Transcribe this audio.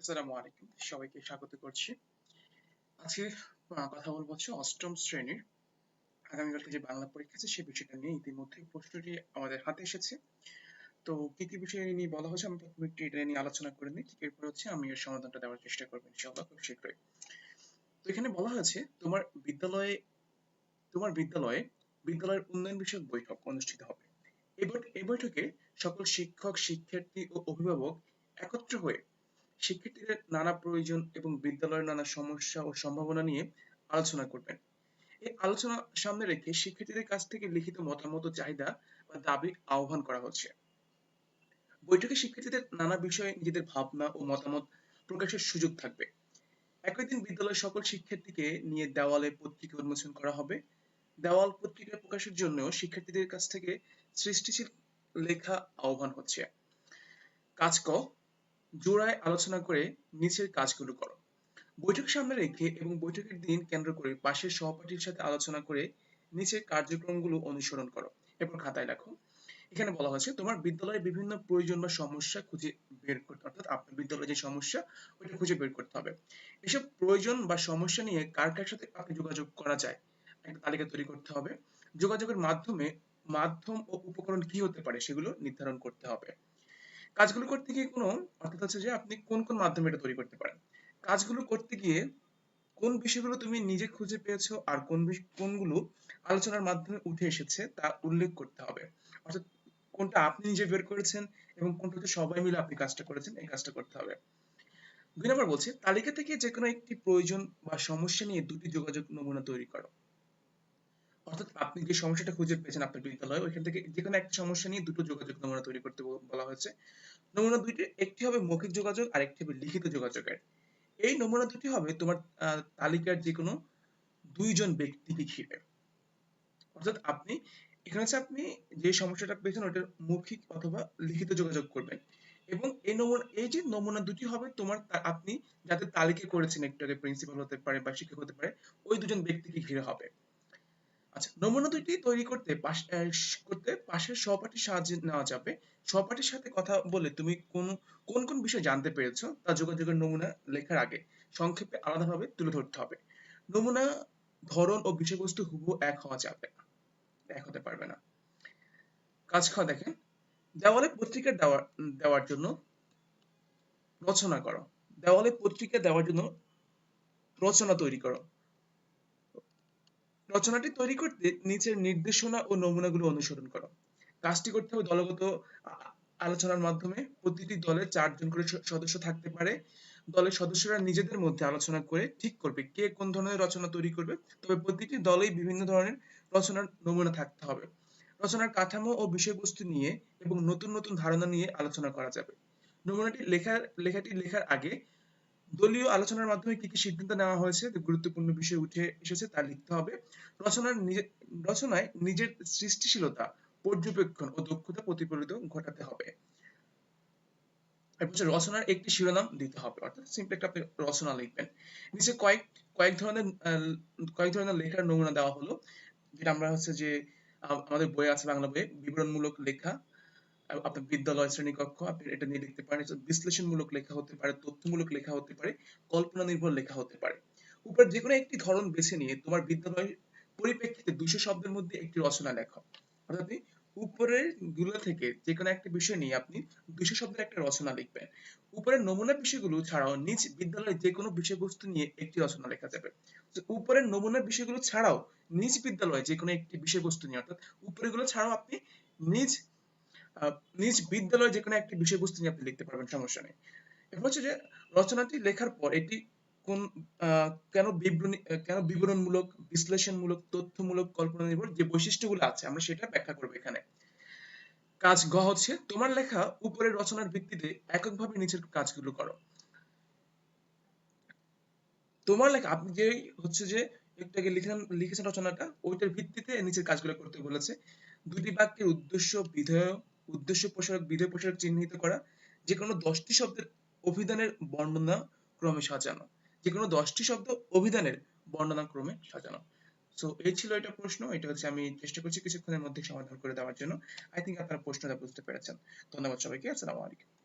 আসসালামু আলাইকুম। সবাইকে স্বাগত করছি। আজকে কথা বলব হচ্ছে অষ্টম শ্রেণির আগামীকালকে যে বাংলা পরীক্ষা আছে বিষয়টা নিয়ে। ইতিমধ্যে প্রশ্নটি আমাদের হাতে এসেছে। তো কি কি বিষয় নিয়ে বলা হচ্ছে আমি প্রথমে এটা নিয়ে আলোচনা করে নিই। এরপর হচ্ছে আমি এর সমাধানটা দেওয়ার চেষ্টা করব খুব শীঘ্রই। তো এখানে বলা হয়েছে, তোমার বিদ্যালয়ে তোমার বিদ্যালয়ে বিদ্যালয়ের উন্নয়ন বিষয়ক বৈঠক অনুষ্ঠিত হবে। এই বৈঠকে সকল শিক্ষক, শিক্ষার্থী ও অভিভাবক একত্র হয়ে শিক্ষার্থীদের নানা প্রয়োজন এবং বিদ্যালয়ের নানা সমস্যা ও সম্ভাবনা নিয়ে আলোচনা করবেন। এই আলোচনা সামনে রেখে শিক্ষার্থীদের কাছ থেকে লিখিত মতামত চাহিদা বা দাবি আহ্বান করা হচ্ছে। বৈঠকে শিক্ষার্থীদের নানা বিষয়ে নিজেদের ভাবনা ও মতামত প্রকাশের সুযোগ থাকবে। একই দিন বিদ্যালয়ের সকল শিক্ষার্থীকে নিয়ে দেওয়ালে পত্রিকা উন্মোচন করা হবে। দেওয়াল পত্রিকা প্রকাশের জন্য শিক্ষার্থীদের কাছ থেকে সৃষ্টিশীল লেখা আহ্বান হচ্ছে। কাজ ক জোড়ায় আলোচনা করে নিচের কাজগুলো করো। বৈঠক সামনে রেখে এবং বৈঠকের দিন কেন্দ্র করে পাশের সহপাঠীর সাথে আলোচনা করে নিচের কার্যক্রমগুলো অনুসরণ করো এরপর খাতায় লেখো। এখানে বলা হয়েছে, তোমার বিদ্যালয়ে বিভিন্ন প্রয়োজন বা সমস্যা খুঁজে বের করতে অর্থাৎ আপনার বিদ্যালয়ে যে সমস্যা, ওইটা খুঁজে বের করতে হবে। এসব প্রয়োজন বা সমস্যা নিয়ে কার কার সাথে আপনি যোগাযোগ করা যায়, একটা তালিকা তৈরি করতে হবে। যোগাযোগের মাধ্যমে মাধ্যম ও উপকরণ কি হতে পারে সেগুলো নির্ধারণ করতে হবে। কাজগুলো করতে গিয়ে কোনো অর্থাৎ হচ্ছে যে আপনি কোন কোন মাধ্যমে এটা তৈরি করতে পারেন? কাজগুলো করতে গিয়ে কোন বিষয়গুলো তুমি নিজে খুঁজে পেয়েছ আর কোন কোনগুলো আলোচনার মাধ্যমে উঠে এসেছে তা উল্লেখ করতে হবে। অর্থাৎ কোনটা আপনি নিজে বের করেছেন এবং কোনটা হচ্ছে সবাই মিলে আপনি কাজটা করেছেন, এই কাজটা করতে হবে। দুই নম্বর বলছে, তালিকা থেকে যে কোনো একটি প্রয়োজন বা সমস্যা নিয়ে দুটি যোগাযোগ নমুনা তৈরি করো। অর্থাৎ আপনি যে সমস্যাটা খুঁজে পেয়েছেন আপনার বিদ্যালয়ে ওইখান থেকে যে কোনো একটা সমস্যা নিয়ে দুটো যোগাযোগ নমুনা তৈরি করতে বলা হয়েছে। নমুনা দুইটি, একটি হবে মৌখিক যোগাযোগ আর একটি হবে লিখিত যোগাযোগের। এই নমুনা দুটি হবে তোমার তালিকার যে কোনো দুইজন ব্যক্তিকে ঘিরে অর্থাৎ আপনি, এখানে হচ্ছে আপনি যে সমস্যাটা পেয়েছেন ওটার মৌখিক অথবা লিখিত যোগাযোগ করবেন। এবং এই নমুনা, এই যে নমুনা দুটি হবে তোমার আপনি যাদের তালিকা করেছেন একটু আগে প্রিন্সিপাল হতে পারে বা শিক্ষক হতে পারে, ওই দুজন ব্যক্তিকে ঘিরে হবে। আচ্ছা নমুনা দুইটি তৈরি করতে করতে পাশের সহপাঠীর সাহায্য নেওয়া যাবে। সহপাঠীর সাথে কথা বলে তুমি কোন কোন কোন বিষয় জানতে পেরেছ, তা যোগাযোগের নমুনা লেখার আগে সংক্ষেপে আলাদাভাবে তুলে ধরতে হবে। নমুনা, ধরন ও বিষয়বস্তু হুবহু এক হওয়া যাবে এক হতে পারবে না। কাজ খাওয়া দেখেন। দেওয়ালে পত্রিকা দেওয়ার দেওয়ার জন্য রচনা করো। দেওয়ালে পত্রিকা দেওয়ার জন্য রচনা তৈরি করো। রচনাটি তৈরি করতে নিচের নির্দেশনা ও নমুনাগুলো অনুসরণ করো। কাজটি করতে হবে দলগত আলোচনার মাধ্যমে। প্রতিটি দলে চারজন করে সদস্য থাকতে পারে। দলের সদস্যরা নিজেদের মধ্যে আলোচনা করে ঠিক করবে কে কোন ধরনের রচনা তৈরি করবে। তবে প্রতিটি দলেই বিভিন্ন ধরনের রচনার নমুনা থাকতে হবে। রচনার কাঠামো ও বিষয়বস্তু নিয়ে এবং নতুন নতুন ধারণা নিয়ে আলোচনা করা যাবে। নমুনাটি লেখার, লেখাটি লেখার আগে দলীয় আলোচনার মাধ্যমে কি কি সিদ্ধান্ত নেওয়া হয়েছে গুরুত্বপূর্ণ বিষয় উঠে এসেছে তা লিখতে হবে। রচনার রচনায় নিজের সৃষ্টিশীলতা, পর্যবেক্ষণ ও দক্ষতা প্রতিফলিত ঘটাতে হবে। এরপর রচনার একটি শিরোনাম দিতে হবে, অর্থাৎ সিম্পলি একটা আপনি রচনা লিখবেন। নিচে কয়েক কয়েক ধরনের কয়েক ধরনের লেখার নমুনা দেওয়া হলো, যেটা আমরা হচ্ছে যে আমাদের বই আছে বাংলা বইয়ে, বিবরণমূলক লেখা আপনার বিদ্যালয় শ্রেণীকক্ষ, আপনি এটা নিয়ে লিখতে পারেন। বিশ্লেষণমূলক লেখা হতে পারে, তথ্যমূলক লেখা হতে পারে কল্পনা নির্ভর লেখা হতে পারে। উপর যে কোনো একটি ধরন বেছে নিয়ে তোমার বিদ্যালয়ের পরিপ্রেক্ষিতে দুশো শব্দের মধ্যে একটি রচনা লেখো। অর্থাৎ আপনি উপরেরগুলো থেকে যে কোনো একটা বিষয় নিয়ে আপনি দুশো শব্দের একটা রচনা লিখবেন। উপরের নমুনা বিষয়গুলো ছাড়াও নিজ বিদ্যালয়ের যে কোনো বিষয়বস্তু নিয়ে একটি রচনা লেখা যাবে। উপরের নমুনা বিষয়গুলো ছাড়াও নিজ বিদ্যালয়ে যে কোনো একটি বিষয়বস্তু নিয়ে, অর্থাৎ উপরেগুলো ছাড়াও আপনি নিজ নিজ বিদ্যালয়ে যে কোনো একটি বিষয়বস্তু নিয়ে আপনি লিখতে পারবেন, সমস্যা নেই। এরপর হচ্ছে যে, রচনাটি লেখার পর এটি কোন কেন বিবরণী কেন বিবরণমূলক, বিশ্লেষণমূলক, তথ্যমূলক কল্পনা নির্ভর যে বৈশিষ্ট্যগুলো আছে, আমরা সেটা ব্যাখ্যা করব এখানে। কাজ গ হচ্ছে, তোমার লেখা উপরের রচনার ভিত্তিতে এককভাবে নিচের কাজগুলো করো। তোমার লেখা, আপনি যে হচ্ছে যে একটু আগে লিখেন, লিখেছেন রচনাটা, ওইটার ভিত্তিতে নিচের কাজগুলো করতে বলেছে। দুটি বাক্যের উদ্দেশ্য, বিধেয় উদ্দেশ্য প্রসারক, বিধেয় প্রসারক চিহ্নিত করা যে কোনো দশটি শব্দের অভিধানের বর্ণনা ক্রমে সাজানো যে কোনো দশটি শব্দ অভিধানের বর্ণনা ক্রমে সাজানো। সো এই ছিল এটা প্রশ্ন, এটা হচ্ছে আমি চেষ্টা করছি কিছুক্ষণের মধ্যে সমাধান করে দেওয়ার জন্য। আই থিঙ্ক আপনারা প্রশ্নটা বুঝতে পেরেছেন। ধন্যবাদ সবাইকে, আসসালামু আলাইকুম।